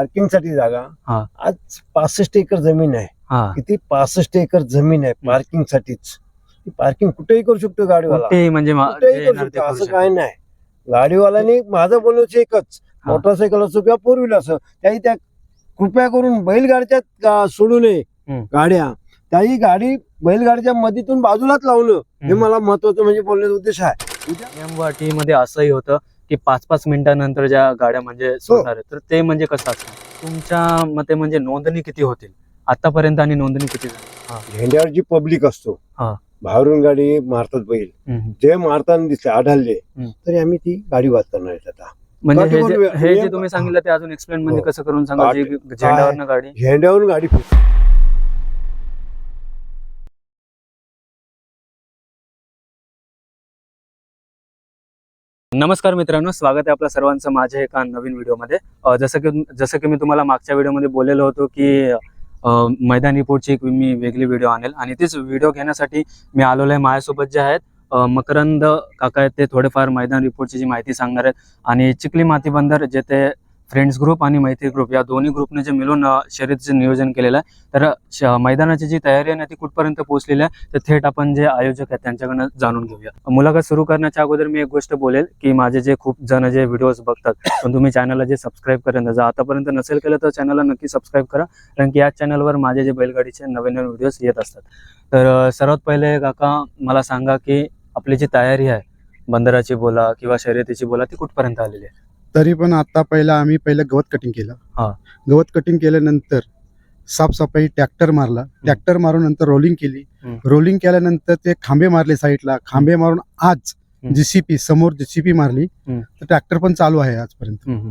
पार्किंगसाठी जागा हा. आज पासष्ट एकर जमीन आहे हा किती पासष्ट एकर जमीन आहे पार्किंग साठीच पार्किंग कुठेही करू शकतो गाडीवाला कुठेही म्हणजे मा- जे कुठेही करू येणार ते शकतो करू असं शकतो. काय नाही गाडीवाल्याने माझं बोलण्याचं एकच हा. मोटरसायकल असो किंवा फोर व्हीलर असो त्याही त्या कृपया करून बैलगाडीच्यात गा- सोडू नये हम्म. गाड्या त्याही गाडी बैलगाडीच्या मधीतून बाजूलाच लावलं हे हम्म. मला महत्वाचं म्हणजे बोलण्याचा उद्देश आहे नियमवाटीमध्ये असंही होतं की पाच पाच मिनिटानंतर ज्या गाड्या म्हणजे सोडणार आहेत तर ते म्हणजे कसं असतं तुमच्या मते म्हणजे नोंदणी किती होतील? आतापर्यंत आणि नोंदणी किती झाली? झेंड्यावर जी पब्लिक असतो हा. बाहेरून गाडी मारतात बैल. जे मारताना दिसले आढळले. तरी आम्ही ती गाडी वाद करणार आता. म्हणजे हे जे हे तुम्ही सांगितलं ते अजून एक्सप्लेन म्हणजे हो. कसं करून सांगा झेंड्यावरनं गाडी झेंड्यावरून गाडी फिरते. नमस्कार मित्रांनो स्वागत आहे आपल्या सर्वांचं माझ्या एका नवीन व्हिडिओमध्ये. जसं की जसं की मी तुम्हाला मागच्या व्हिडिओमध्ये बोललेलो होतो की मैदान रिपोर्टची एक मी वेगळी व्हिडिओ आणेल आणि तीच व्हिडिओ घेण्यासाठी मी आलेलो आहे माझ्यासोबत जे आहेत मकरंद काका आहेत ते थोडेफार मैदान रिपोर्टची जी माहिती सांगणार आहेत. आणि चिखली माती बंदर जे ते फ्रेंड्स ग्रुप आणि मैत्री ग्रुप या दोन्ही ग्रुपने जे मिळून शर्यतीचं नियोजन केलेलं आहे तर श- मैदानाची जी तयारी आहे ना ती कुठपर्यंत पोहोचलेली आहे तर थेट आपण जे आयोजक आहेत त्यांच्याकडनं जाणून घेऊया. मुलाखत सुरू करण्याच्या अगोदर मी एक गोष्ट बोलेल की माझे जे खूप जण जे व्हिडिओज बघतात पण तुम्ही चॅनलला जे सबस्क्राईब करत जर आतापर्यंत नसेल केलं तर चॅनलला नक्की सबस्क्राईब करा कारण की या चॅनलवर माझे जे बैलगाडीचे नवीन नवीन व्हिडिओज येत असतात. तर सर्वात पहिले काका मला सांगा की आपली जी तयारी आहे बंदराची बोला किंवा शर्यतीची बोला ती कुठपर्यंत आलेली आहे? तरी पण आता पहिला आम्ही पहिलं गवत कटिंग केलं हा. गवत कटिंग केल्यानंतर साफसफाई ट्रॅक्टर मारला ट्रॅक्टर मारून नंतर रोलिंग केली हम्म. रोलिंग केल्यानंतर ते खांबे मारले साईडला खांबे मारून आज हम्म. जीसीपी समोर जीसीपी मारली हम्म. तर ट्रॅक्टर पण चालू आहे आजपर्यंत हम्म.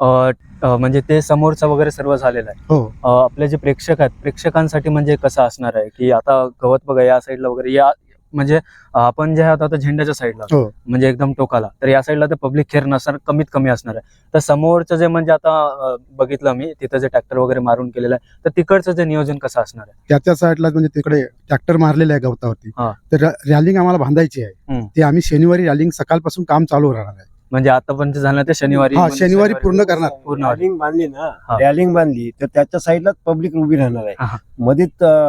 अं, अं, म्हणजे ते समोरचं वगैरे सर्व झालेलं आहे हो अं, आपले जे प्रेक्षक आहेत प्रेक्षकांसाठी म्हणजे कसं असणार आहे की आता गवत बघा या साईडला वगैरे या म्हणजे आपण जे आहोत आता झेंड्याच्या साईडला. हो. म्हणजे एकदम टोकाला. तर या साईडला ते पब्लिक खेर नसणार कमीत कमी असणार आहे. तर समोरचं जे म्हणजे आता बघितलं मी तिथं जे ट्रॅक्टर वगैरे मारून केलेलं आहे तर तिकडचं जे नियोजन कसं असणार आहे? त्याच्या साईडला म्हणजे तिकडे ट्रॅक्टर मारलेले आहे गवतावरती. तर रॅलिंग आम्हाला बांधायची आहे. ते आम्ही शनिवारी रॅलिंग सकाळपासून काम चालू राहणार आहे. म्हणजे आतापर्यंत झालं ते शनिवारी हा, म्हणजे शनिवारी पूर्ण करणार. पूर्ण होईल. रॅलिंग बांधली ना हा. रॅलिंग बांधली तर त्याच्या साईडलाच पब्लिक उभी राहणार हा. आहे मध्ये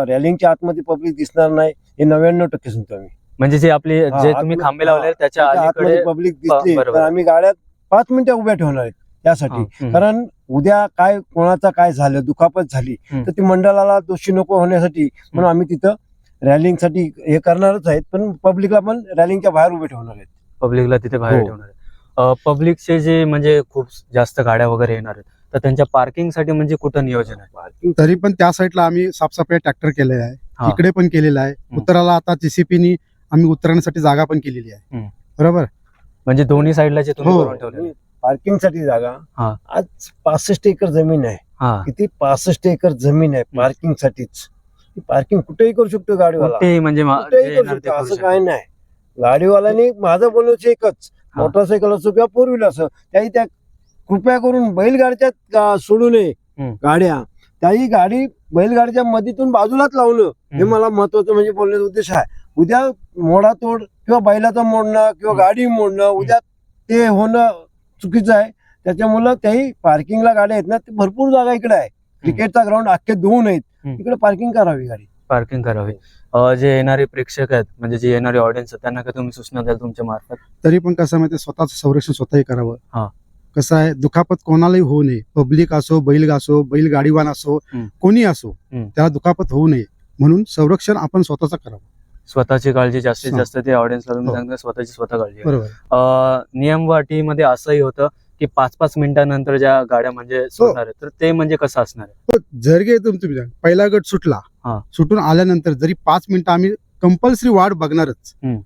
रॅलिंगच्या आतमध्ये पब्लिक दिसणार नाही हे नव्याण्णव टक्के सांगतो आम्ही म्हणजे जे आपली जे तुम्ही आतमध्ये- खांबे लावले त्याच्या अलीकडे पब्लिक दिसली बरोबर. तर आम्ही गाड्या पाच मिनिटं उभ्या ठेवणार आहेत त्यासाठी हम्म. कारण उद्या काय कोणाचा काय झालं दुखापत झाली हम्म. तर ती मंडळाला दोषी नको होण्यासाठी म्हणून आम्ही तिथं रॅलिंगसाठी हे करणारच आहेत पण पब्लिकला पण रॅलिंगच्या बाहेर उभे ठेवणार आहेत पब्लिकला तिथे बाहेर हो. ठेवणार आहे पब्लिकचे जे म्हणजे खूप जास्त गाड्या वगैरे येणार आहेत तर त्यांच्या पार्किंगसाठी म्हणजे कुठं नियोजन आहे? पार्किंग तरी पण त्या साईडला आम्ही साफसफाई ट्रॅक्टर केलेलं आहे. हा. इकडे पण केलेलं आहे. उत्तराला आता जीसीपीनी आम्ही उतरण्यासाठी जागा पण केलेली आहे. बरोबर? म्हणजे दोन्ही साईडला जे तुम्ही हो. करून ठेवले पार्किंगसाठी जागा. हा. आज पासष्ट एकर जमीन आहे. हा. किती? पासष्ट एकर जमीन आहे पार्किंग साठीच पार्किंग कुठेही करू शकतो गाडीवाला. कुठेही म्हणजे मा- जे कुठेही करू येणार ते शकतो करू असं शकतो. काय नाही. गाडीवाल्याने माझं बोलण्याचं एकच. मोटरसायकल असो किंवा फोर व्हीलर असो त्याही त्या कृपया करून बैलगाडीच्यात गा- सोडू नये. गाड्या. त्याही गाडी बैलगाडीच्या मधीतून बाजूलाच लावलं हे. मला महत्वाचं म्हणजे बोलण्याचा उद्देश आहे. उद्या मोडातोड किंवा बैलाचं मोडणं किंवा. गाडी मोडणं उद्या ते होणं चुकीचं आहे. त्याच्यामुळं त्याही पार्किंगला गाड्या आहेत ना ते भरपूर जागा इकडे आहे. क्रिकेटचा ग्राउंड अख्खे दोन आहेत. इकडे पार्किंग करावी गाडी. पार्किंग करावी अं, जे येणारे प्रेक्षक आहेत म्हणजे जे येणारे ऑडियन्स आहेत त्यांना काय तुम्ही सूचना द्याल तुमच्या मार्फत तरी पण कसं माहिती स्वतःचं संरक्षण स्वतःही हा. करावं कसं आहे दुखापत कोणालाही होऊ नये पब्लिक असो बैल असो बैल गाडीवान असो हम्म. कोणी असो हम्म. त्याला दुखापत होऊ नये म्हणून संरक्षण आपण स्वतःचं करावं स्वतःची काळजी जास्तीत हा. जास्त ते ऑडियन्सला तुम्ही हो. सांगता स्वतःची स्वतः काळजी घ्या. बरोबर अं, नियमवाटीमध्ये असंही होतं की पाच पाच मिनिटानंतर ज्या गाड्या म्हणजे सोडणार आहेत तर ते म्हणजे कसं असणार आहे जर गे तुम तुम्ही सांगा, पहिला गट सुटला हा. सुटून आल्यानंतर जरी पाच मिनिटं आम्ही कंपल्सरी वाट बघणारच हम्म.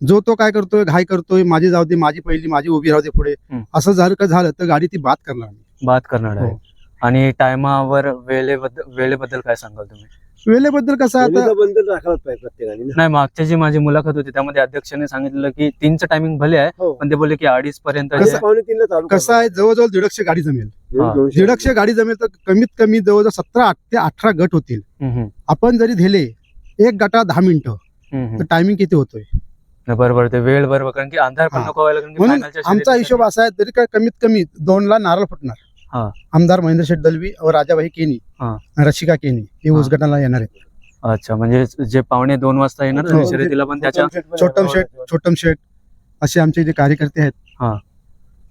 जो तो काय करतोय घाई करतोय माझी जाऊ दे माझी पहिली माझी उभी राहू दे पुढे हम्म. असं जर का झालं तर गाडी ती बाद करणार नाही बात करणार आहे हो. आणि टायमावर वेळेबद्दल वेळेबद्दल काय सांगाल तुम्ही वेळेबद्दल कसं आहे आता बंधन राखायलाच पाहिजे प्रत्येकाने ना. नाही मागच्या जी माझी मुलाखत होती त्यामध्ये अध्यक्षाने सांगितलं की तीनचं टायमिंग भले आहे हो. पण ते बोलले की अडीच पर्यंत कसं जे- पावणे तीनला चालू कसं आहे जवळजवळ दीडशे गाडी जमेल. हा. दीडशे गाडी जमेल तर कमीत कमी जवळजवळ सतरा आठ ते अठरा गट होतील हम्म, हम्म, आपण जरी दिले एक गटा दहा मिनिटं हम्म, हम्म. तर टायमिंग किती होतोय नाही, बरोबर ते वेळ बरोबर कारण की अंधार पण हा. नको व्हायला कारण की म्हणून final च्या आमचा हिशोब असा आहे तरी काय कमीत कमी दोन ला नारळ फुटणार हा. आमदार महेंद्र शेठ दलवी व राजाबाई केनी हा. रशिका केनी हे हा. उद्घाटनाला येणार आहेत अच्छा म्हणजे जे पावणे दोन वाजता येणार हो. शर्यतीला पण त्याच्या छोटम शेठ छोटम शेठ असे आमचे जे कार्यकर्ते आहेत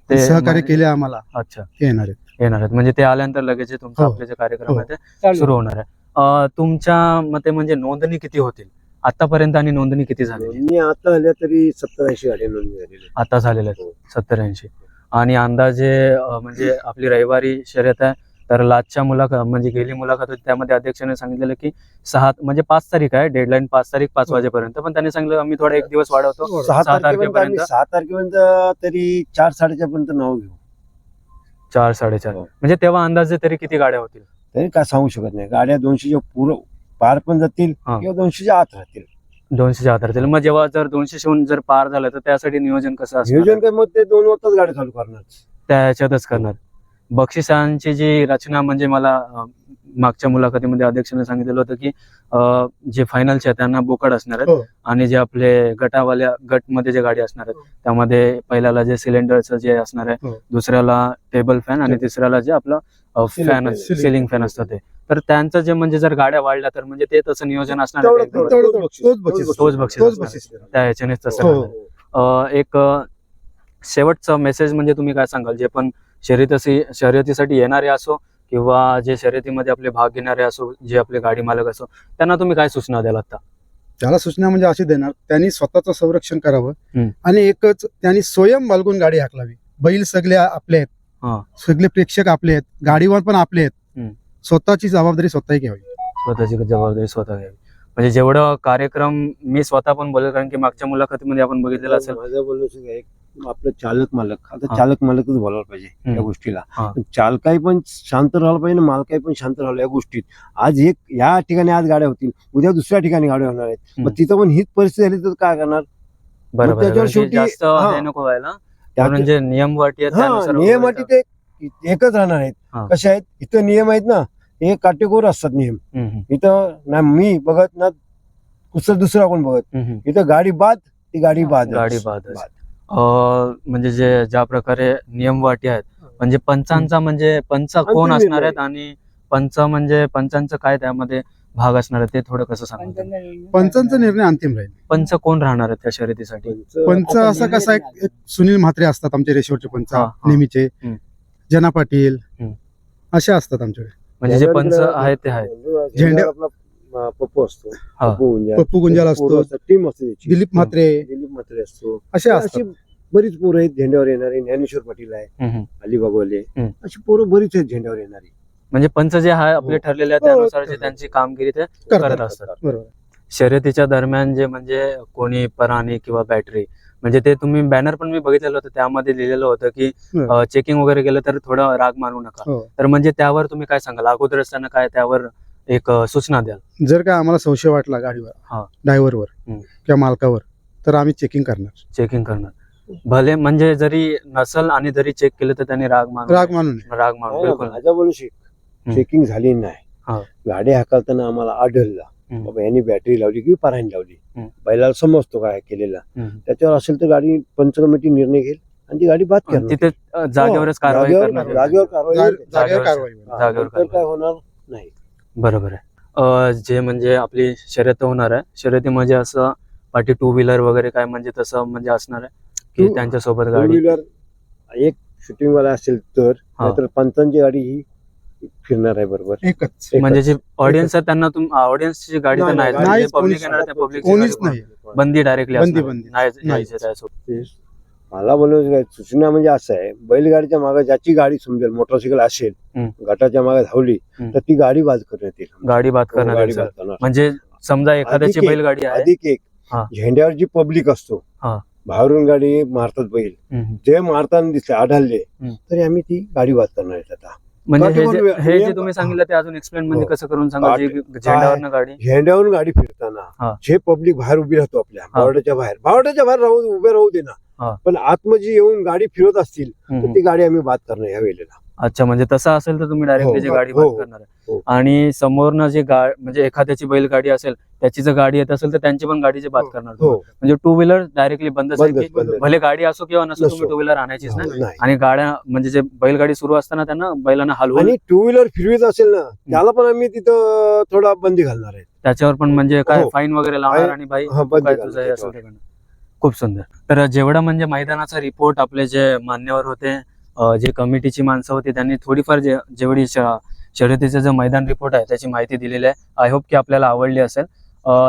ते सहकार्य म्हणजे- केले आम्हाला अच्छा ते येणार आहेत येणार आहेत म्हणजे ते आल्यानंतर लगेच हे तुमचा हो. आपले जे कार्यक्रम हो. आहे ते सुरू होणार आहे अं, तुमच्या मते म्हणजे नोंदणी किती होतील आतापर्यंत आणि नोंदणी किती झालेली मी आता आल्या तरी सत्तर ऐंशी गाडी नोंदणी झालेली आता झालेल्या आहेत हो. सत्तर ऐंशी आणि अंदाजे म्हणजे आपली रविवारी शर्यत आहे तर लाचच्या मुलाखत म्हणजे गेली मुलाखत होती त्यामध्ये अध्यक्षाने सांगितलेलं की सहा म्हणजे पाच तारीख आहे डेडलाईन पाच तारीख पाच हो. वाजेपर्यंत पण त्यांनी सांगितलं आम्ही थोडा एक दिवस वाढवतो सहा सहा तारखेपर्यंत? सहा तारखेपर्यंत तरी चार साडेचार पर्यंत नाव घेऊ चार साडेचार हो. म्हणजे तेव्हा अंदाजे तरी किती गाड्या होतील तरी काय सांगू शकत नाही गाड्या दोनशेच्या पुरं पार पण जातील हा. किंवा दोनशेच्या आत राहतील दोनशे होतील मग जेव्हा जर दोनशे शिवून जर पार झालं तर त्यासाठी नियोजन कसं असणार? नियोजन काय मग ते दोन वाजताच गाडी चालू करणार त्या ह्याच्यातच करणार. बक्षिसांची जी रचना म्हणजे मला मागच्या मुलाखतीमध्ये अध्यक्षाने सांगितलेलं होतं की जे फायनलचे आहेत त्यांना बोकड असणार आहेत हो. आणि जे आपले गटावाल्या गटमध्ये जे गाडी असणार आहेत त्यामध्ये पहिल्याला जे सिलेंडरचं जे असणार आहे हो. दुसऱ्याला टेबल फॅन आणि. तिसऱ्याला जे आपलं फॅन. सिलिंग फॅन असतं ते तर त्यांचं जे म्हणजे जर गाड्या वाढल्या तर म्हणजे ते तसं नियोजन असणार तोच बक्षीस. त्या ह्याच्यानेच तसं हो. एक शेवटचा मेसेज म्हणजे तुम्ही काय सांगाल जे पण शर्यती शर्यतीसाठी येणारे असो किंवा जे शर्यतीमध्ये आपले भाग घेणारे असो जे आपले गाडी मालक असो त्यांना तुम्ही काय सूचना द्याल आता त्याला सूचना म्हणजे अशी देणार त्यांनी स्वतःचं संरक्षण करावं. आणि एकच त्यांनी स्वयं बालगून गाडी हाकलावी. बैल सगळे आपले हा. आहेत सगळे प्रेक्षक आपले आहेत. गाडीवर पण आपले आहेत. स्वतःची जबाबदारी स्वतः घ्यावी. स्वतःची जबाबदारी स्वतः घ्यावी. म्हणजे जेवढं कार्यक्रम मी स्वतः पण बोलेल कारण की मागच्या मुलाखतीमध्ये आपण बघितलेलं असेल. माझं बोलणं एक आपलं चालक मालक. आता. चालक मालकच बोलायला पाहिजे. या गोष्टीला. चालकाही पण शांत राहायला पाहिजे आणि मालकाही पण शांत राहायला या गोष्टीत. आज एक या ठिकाणी आज गाड्या होतील उद्या दुसऱ्या ठिकाणी गाड्या होणार आहेत. मग तिथं पण हीच परिस्थिती झाली तर काय करणार? बरोबर त्याच्यावर कारण की शेवटी- जास्त हा. हे नको व्हायला. त्या- म्हणून जे नियम वाटी नियम अटी ते एकच राहणार आहेत. कसे आहेत? इथं नियम आहेत ना. हे काटेकोर असतात नियम हम्म, इथं ना मी बघत ना कुसर दुसरा कोण बघत. इथं गाडी बाद ती गाडी बाद. गाडी बादच. अं, म्हणजे जे ज्या प्रकारे नियम वाटी आहेत म्हणजे पंचांचा म्हणजे पंच कोण असणार आहेत. आणि पंच म्हणजे पंचांचं काय त्यामध्ये भाग असणार आहे ते थोडं कसं सांगा पंचांचा निर्णय अंतिम राहील. पंच कोण राहणार आहेत त्या शर्यतीसाठी? पंच असं कसं एक एक सुनील म्हात्रे असतात आमचे रेशोरचे पंच. नेहमीचे. जना पाटील. असे असतात आमच्याकडे. म्हणजे जे पंच आहेत ते आहेत. झेंड्या आपला अं, पप्पू असतो. हा. पप्पू गुंजाळ. पप्पू गुंजाळ असतो. टीम असते त्याची. दिलीप म्हात्रे. दिलीप म्हात्रे असतो. असे असतात. अशी बरीच पोरं आहेत झेंड्यावर येणारे. ज्ञानेश्वर पाटील आहे. हम्म, हम्म. अलिबागवाले हम्म. अशी पोरं बरीच आहेत झेंड्यावर येणारी. म्हणजे पंच जे आहे आपले हो. ठरलेले आहेत हो, त्यानुसार जे हो. त्यांची कामगिरी ते करत करतात असतात. बरोबर. शर्यतीच्या दरम्यान जे म्हणजे कोणी पराणी किंवा बॅटरी म्हणजे ते तुम्ही बॅनर पण मी बघितलेलं होतं त्यामध्ये लिहिलेलं होतं की. चेकिंग वगैरे केलं तर थोडं राग मानू नका हो तर म्हणजे त्यावर तुम्ही काय सांगाल अगोदरच त्यांना काय त्यावर एक सूचना द्याल जर का आम्हाला संशय वाटला गाडीवर हा. ड्रायव्हरवर. किंवा मालकावर तर आम्ही चेकिंग करणार चेकिंग करणार भले म्हणजे जरी नसल आणि जरी चेक केलं तर त्यांनी राग मानू राग. मानून. राग मानू बिलकुल नाही. माझा बोलू. चेकिंग झाली नाही हा. गाडी हाकलताना आम्हाला आढळला. बाबा यांनी बॅटरी लावली की पराणी लावली. बैलाला समजतो काय केलेला. त्याच्यावर असेल तर गाडी पंच कमिटी निर्णय घेईल आणि ती गाडी बाद करणार. तिथे जागेवरच कारवाई जागेवर- करणार. जागेवर कारवाई. काय होणार नाही. बरोबर आहे. अं, जे म्हणजे आपली शर्यत होणार आहे शर्यती म्हणजे असं पाठी टू व्हीलर वगैरे काय म्हणजे तसं म्हणजे असणार आहे की त्यांच्यासोबत टू गाडी? व्हीलर एक शूटिंग वाला असेल तर. नाहीतर पंचांची गाडी ही फिरणार आहे बरोबर एकच एकच. म्हणजे जे ऑडियन्स आहे त्यांना तुम ऑडियन्सची गाडी तर नाही, नाही नाही, नाहीच, पब्लिक कोणीच येणार त्या पब्लिक कोणीच नाही बंदी डायरेक्टली बंदी, बंदी. नाही नाही. यायचं त्यासोबत तेच. मला बोलायचं काय सूचना म्हणजे असं आहे बैलगाडीच्या मागे ज्याची गाडी समजेल मोटरसायकल असेल हम्म. गटाच्या मागे धावली हम्म. तर ती गाडी बाद करण्यात येईल गाडी बाद हो, करणार गाडी बाद. करणार म्हणजे समजा एखाद्याची अधिक एक- बैलगाडी आहे अधिक एक हा. झेंड्यावर जी पब्लिक असतो हा. बाहेरून गाडी मारतात बैल हम्म. जे मारताना दिसले आढळले हम्म. तरी आम्ही ती गाडी बाद करणार आहेत आता म्हणजे हे जे हे जे तुम्ही सांगितलं ते अजून एक्सप्लेन म्हणजे हो. कसं करून सांगा जे झेंड्यावरनं गाडी झेंड्यावरून गाडी फिरताना. जे पब्लिक बाहेर उभी राहतो आपल्या. बावड्याच्या बाहेर बावड्याच्या बाहेर राहू उभे राहू दे हा. ना पण आतमध्ये येऊन गाडी फिरत असतील तर. ती गाडी आम्ही बाद करणार ह्या वेळेला अच्छा म्हणजे तसं असेल तर तुम्ही डायरेक्टली हो, गाडी हो, बाद हो, करणार. आहे. आणि समोरनं जी गा म्हणजे एखाद्याची बैलगाडी असेल त्याची जर गाडी येत असेल तर त्यांची पण गाडीची बाद हो, करणार म्हणजे टू व्हीलर डायरेक्टली बंदच आहे की बंद. भले गाडी असो किंवा नसो तुम्ही. टू व्हीलर आणायचीच नाही. आणि गाड्या म्हणजे जे बैलगाडी सुरू असताना त्यांना बैलांना हलवून आणि टू व्हीलर फिरवीत असेल ना त्याला पण आम्ही तिथं थोडा बंदी घालणार आहे. त्याच्यावर पण म्हणजे काय. फाईन वगैरे लावणार आणि बाई बंदी. खूप सुंदर. तर जेवढा म्हणजे मैदानाचा रिपोर्ट आपले जे मान्यवर होते जे कमिटीची माणसं होती त्यांनी थोडीफार जे जेवढी शर्यतीचं जे मैदान रिपोर्ट आहे त्याची माहिती दिलेली आहे. आय होप की आपल्याला आवडली असेल.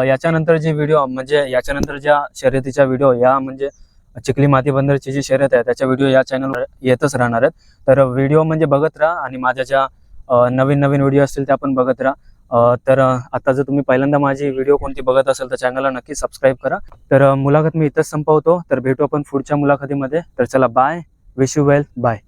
याच्यानंतर जी व्हिडिओ म्हणजे याच्यानंतर ज्या शर्यतीच्या व्हिडिओ या म्हणजे चिखली माती बंदरची जी शर्यत आहे त्याच्या व्हिडिओ या चॅनलवर येतच राहणार आहेत. तर व्हिडिओ म्हणजे बघत राहा आणि माझ्या ज्या नवीन नवीन व्हिडिओ असतील त्या पण बघत राहा. तर आता जर तुम्ही पहिल्यांदा माझी व्हिडिओ कोणती बघत असेल तर चॅनलला नक्की सबस्क्राईब करा. तर मुलाखत मी इथंच संपवतो. तर भेटू आपण पुढच्या मुलाखतीमध्ये. तर चला bye wish you well bye